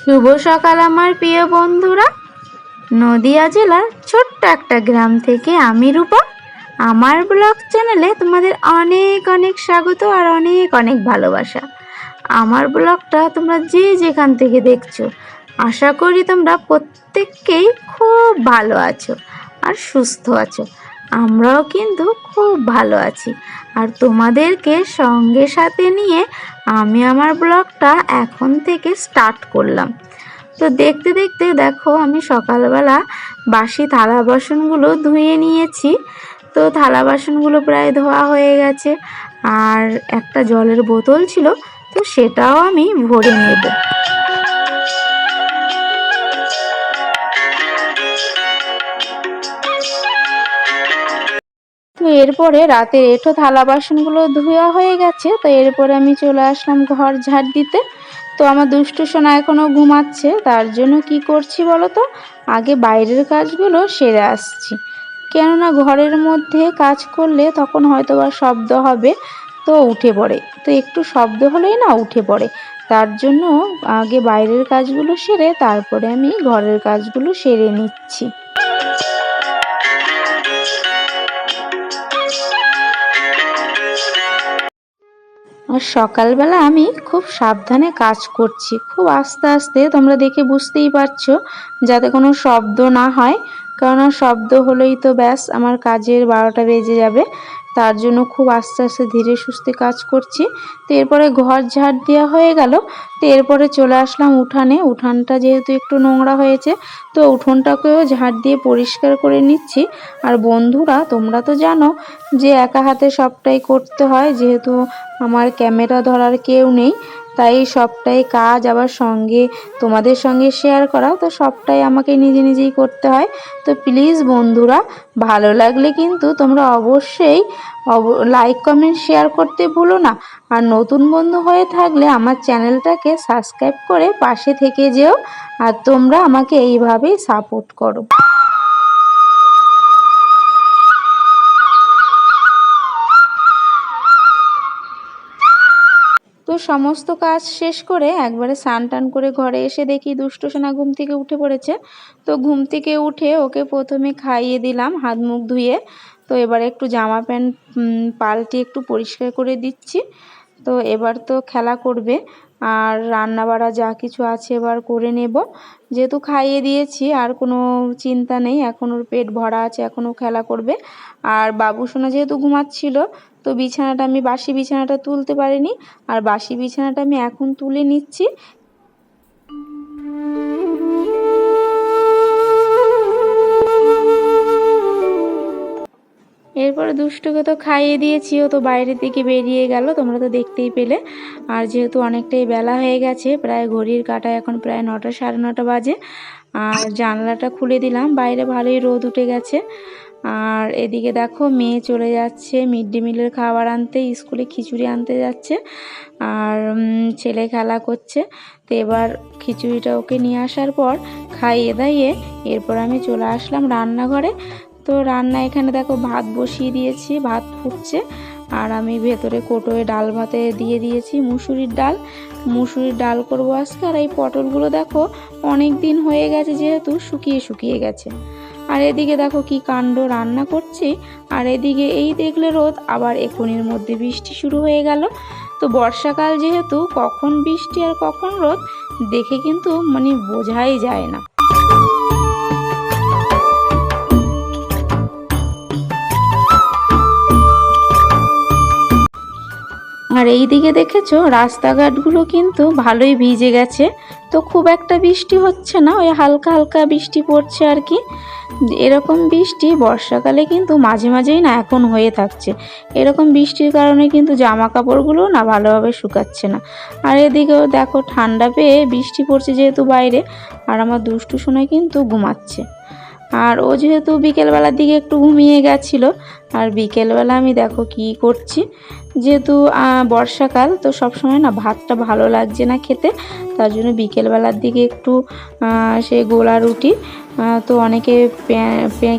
শুভ সকাল আমার প্রিয় বন্ধুরা। নদিয়া জেলার ছোট্ট একটা গ্রাম থেকে আমি রূপা। আমার ব্লগ চ্যানেলে তোমাদের অনেক অনেক স্বাগত আর অনেক অনেক ভালোবাসা। আমার ব্লগটা তোমরা যে যেখান থেকে দেখছ, আশা করি তোমরা প্রত্যেককেই খুব ভালো আছো আর সুস্থ আছো। আমরাও কিন্তু খুব ভালো আছি। আর তোমাদেরকে সঙ্গে সাথে নিয়ে আমি আমার ব্লগটা এখন থেকে স্টার্ট করলাম। তো দেখতে দেখতে দেখো, আমি সকালবেলা বাসি থালা বাসনগুলো ধুয়ে নিয়েছি। তো থালা বাসনগুলো প্রায় ধোয়া হয়ে গেছে। আর একটা জলের বোতল ছিল, তো সেটাও আমি ভরে নেব। তো এরপরে রাতের এঁঠো থালা বাসনগুলো ধোয়া হয়ে গেছে, তো এরপরে আমি চলে আসলাম ঘর ঝাড় দিতে। তো আমার দুষ্টু সোনা এখনও ঘুমাচ্ছে, তার জন্য কি করছি বলো তো? আগে বাইরের কাজগুলো সেরে আসছি। কেননা ঘরের মধ্যে কাজ করলে তখন হয়তো বা শব্দ হবে, তো উঠে পড়ে। তো একটু শব্দ হলেই না উঠে পড়ে। তার জন্য আগে বাইরের কাজগুলো সেরে তারপরে আমি ঘরের কাজগুলো সেরে নিচ্ছি। আর সকালবেলা আমি খুব সাবধানে কাজ করছি। খুব আস্তে আস্তে তোমরা দেখে বুঝতেই পারছ যাতে কোনো শব্দ না হয়। কেননা শব্দ হলেই তো ব্যাস আমার কাজের বারোটা বেজে যাবে। তার জন্য খুব আস্তে আস্তে ধীরে সুস্থে কাজ করছি। তো এরপরে ঘর ঝাড় দেওয়া হয়ে গেল। তো এরপরে চলে আসলাম উঠানে। উঠানটা যেহেতু একটু নোংরা হয়েছে, তো উঠোনটাকেও ঝাড় দিয়ে পরিষ্কার করে নিচ্ছি। আর বন্ধুরা, তোমরা তো জানো যে একা হাতে সবটাই করতে হয়, যেহেতু আমার ক্যামেরা ধরার কেউ নেই। তাই সবটাই কাজ আবার সঙ্গে তোমাদের সঙ্গে শেয়ার করা তো সবটাই আমাকে নিজে নিজেই করতে হয়। তো প্লিজ বন্ধুরা, ভালো লাগলে কিন্তু তোমরা অবশ্যই লাইক কমেন্ট শেয়ার করতে ভুলো না। আর নতুন বন্ধু হয়ে থাকলে আমার চ্যানেলটাকে সাবস্ক্রাইব করে পাশে থেকে যেও, আর তোমরা আমাকে এইভাবেই সাপোর্ট করো। সমস্ত কাজ শেষ করে একবারে স্নান টান করে ঘরে এসে দেখি দুষ্ট সোনা ঘুম থেকে উঠে পড়েছে। তো ঘুম থেকে উঠে ওকে প্রথমে খাইয়ে দিলাম, হাত মুখ ধুয়ে। তো এবার একটু জামা প্যান্ট পাল্টে একটু পরিষ্কার করে দিচ্ছি। তো এবার তো খেলা করবে, আর রান্না বাড়া যা কিছু আছে এবার করে নেব। যেহেতু খাইয়ে দিয়েছি, আর কোনো চিন্তা নেই, এখন ওর পেট ভরা আছে এখনও খেলা করবে। আর বাবু সোনা যেহেতু ঘুমাচ্ছিল তো বিছানাটা আমি বাসি বিছানাটা তুলতে পারিনি, আর বাসি বিছানাটা আমি এখন তুলে নিচ্ছি। এরপরে দুষ্টুকে তো খাইয়ে দিয়েছি, ও তো বাইরের দিকে বেরিয়ে গেল, তোমরা তো দেখতেই পেলে। আর যেহেতু অনেকটাই বেলা হয়ে গেছে, প্রায় ঘড়ির কাটা এখন প্রায় নটা সাড়ে নটা বাজে, আর জানলাটা খুলে দিলাম, বাইরে ভালোই রোদ উঠে গেছে। আর এদিকে দেখো মেয়ে চলে যাচ্ছে, মিড ডে মিলের খাবার আনতে, স্কুলে খিচুড়ি আনতে যাচ্ছে আর ছেলে খেলা করছে। তো এবার খিচুড়িটা ওকে নিয়ে আসার পর খাইয়ে দাইয়ে এরপর আমি চলে আসলাম রান্নাঘরে। তো রান্না এখানে দেখো ভাত বসিয়ে দিয়েছি, ভাত ফুটছে আর আমি ভেতরে কোটোয় ডাল ভাতে দিয়ে দিয়েছি মুসুরির ডাল। মুসুরির ডাল করব আজকে আর এই পটলগুলো দেখো অনেক দিন হয়ে গেছে যেহেতু শুকিয়ে শুকিয়ে গেছে। আর এদিকে দেখো কি কাণ্ড রান্না করছি। আর এদিকে এই দেখলে রোদ, আবার এখনের মধ্যে বৃষ্টি শুরু হয়ে গেল। তো বর্ষাকাল যেহেতু, কখন বৃষ্টি আর কখন রোদ, দেখে কিন্তু মানে বোঝাই যায় না। আর এই দিকে দেখেছ, রাস্তাঘাটগুলো কিন্তু ভালোই ভিজে গেছে। তো খুব একটা বৃষ্টি হচ্ছে না, ওই হালকা হালকা বৃষ্টি পড়ছে আর কি। এরকম বৃষ্টি বর্ষাকালে কিন্তু মাঝে মাঝেই না এখন হয়ে থাকছে। এরকম বৃষ্টির কারণে কিন্তু জামা কাপড়গুলো না ভালোভাবে শুকাচ্ছে না। আর এদিকেও দেখো, ঠান্ডা পেয়ে বৃষ্টি পড়ছে যেহেতু বাইরে, আর আমার দুষ্টু সময় কিন্তু ঘুমাচ্ছে। আর ও যেহেতু বিকেলবেলার দিকে একটু ঘুমিয়ে গেছিল, আর বিকেলবেলা আমি দেখো কি করছি। যেহেতু বর্ষাকাল, তো সবসময় না ভাতটা ভালো লাগছে না খেতে, তার জন্য বিকেলবেলার দিকে একটু সে গোলা রুটি তো অনেকে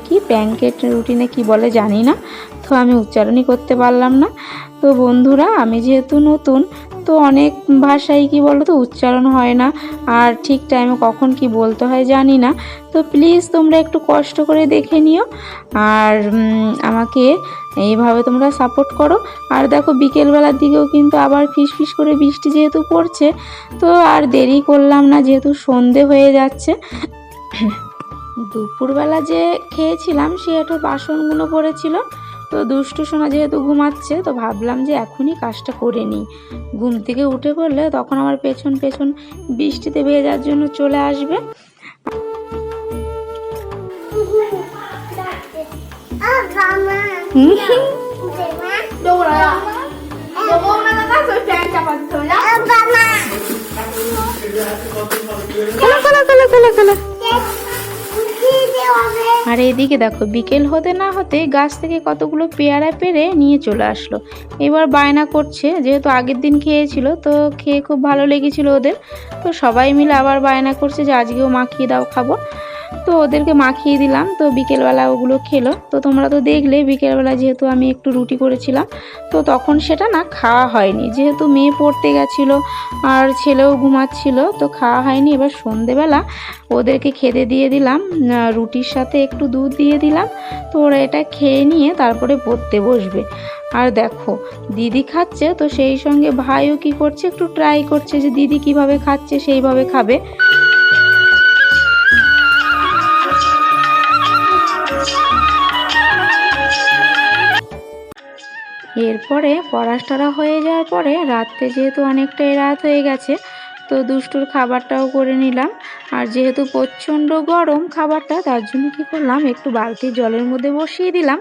কি প্যাঙ্কেট রুটি না কি বলে জানি না, তো আমি উচ্চারণই করতে পারলাম না। তো বন্ধুরা, আমি যেহেতু নতুন তো অনেক ভাষাই কি বলো তো উচ্চারণ হয় না। আর ঠিক টাইমে কখন কি বলতে হয় জানি না। তো প্লিজ তোমরা একটু কষ্ট করে দেখে নিও। আর আমাকে এইভাবে তোমরা সাপোর্ট করো। আর দেখো বিকেলবেলার দিকেও কিন্তু আবার ফিস ফিস করে বৃষ্টি যেহেতু পড়ছে, তো আর দেরি করলাম না যেহেতু সন্ধে হয়ে যাচ্ছে। দুপুরবেলা যে খেয়েছিলাম সে একটু বাসনগুলো পড়েছিল। তো দুষ্টু সোনা যেহেতু ঘুমাচ্ছে তো ভাবলাম যে এখনই কাজটা করে নিই। ঘুম থেকে উঠে পড়লে তখন আমার পেছন পেছন বৃষ্টিতে ভেজার জন্য চলে আসবে। খেলা খেলা খেলা খেলা খেলা আর এদিকে দেখো, বিকেল হতে না হতে গাছ থেকে কতগুলো পেয়ারা পেরে নিয়ে চলে আসলো। এবার বায়না করছে, যেহেতু আগের দিন খেয়েছিল, তো খেয়ে খুব ভালো লেগেছিল ওদের। তো সবাই মিলে আবার বায়না করছে যে, আজকেও মাখিয়ে দাও, খাব। তো ওদেরকে মাখিয়ে দিলাম। তো বিকেলবেলা ওগুলো খেলো। তো তোমরা তো দেখলে, বিকেলবেলা যেহেতু আমি একটু রুটি করেছিলাম, তো তখন সেটা না খাওয়া হয়নি। যেহেতু মেয়ে পড়তে গেছিল আর ছেলেও ঘুমাচ্ছিল, তো খাওয়া হয়নি। এবার সন্ধেবেলা ওদেরকে খেতে দিয়ে দিলাম। রুটির সাথে একটু দুধ দিয়ে দিলাম। তো ওরা এটা খেয়ে নিয়ে তারপরে পড়তে বসবে। আর দেখো, দিদি খাচ্ছে, তো সেই সঙ্গে ভাইও কি করছে? একটু ট্রাই করছে যে দিদি কীভাবে খাচ্ছে, সেইভাবে খাবে। এরপরে পড়াশোনা হয়ে যাওয়ার পরে রাত্রে যেহেতু অনেকটাই রাত হয়ে গেছে, তো দুষ্টুর খাবারটাও করে নিলাম। আর যেহেতু প্রচণ্ড গরম খাবারটা, তার জন্য কী করলাম, একটু বালতি জলের মধ্যে বসিয়ে দিলাম,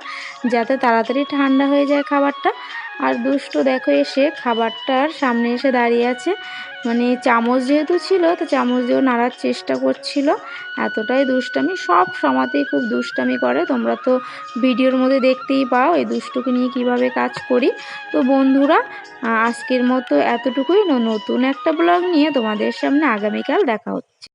যাতে তাড়াতাড়ি ঠান্ডা হয়ে যায় খাবারটা। আর দুষ্ট দেখো এসে খাবারটার সামনে এসে দাঁড়িয়ে আছে। মানে চামচ যেহেতু ছিল, তো চামচ দিয়েও নাড়ার চেষ্টা করছিল। এতটাই দুষ্টামি, সব সমাতেই খুব দুষ্টামি করে। তোমরা তো ভিডিওর মধ্যে দেখতেই পাও এই দুষ্টুকে নিয়ে কীভাবে কাজ করি। তো বন্ধুরা আজকের মতো এতটুকুই। নতুন একটা ব্লগ নিয়ে তোমাদের সামনে আগামীকাল দেখা হচ্ছে।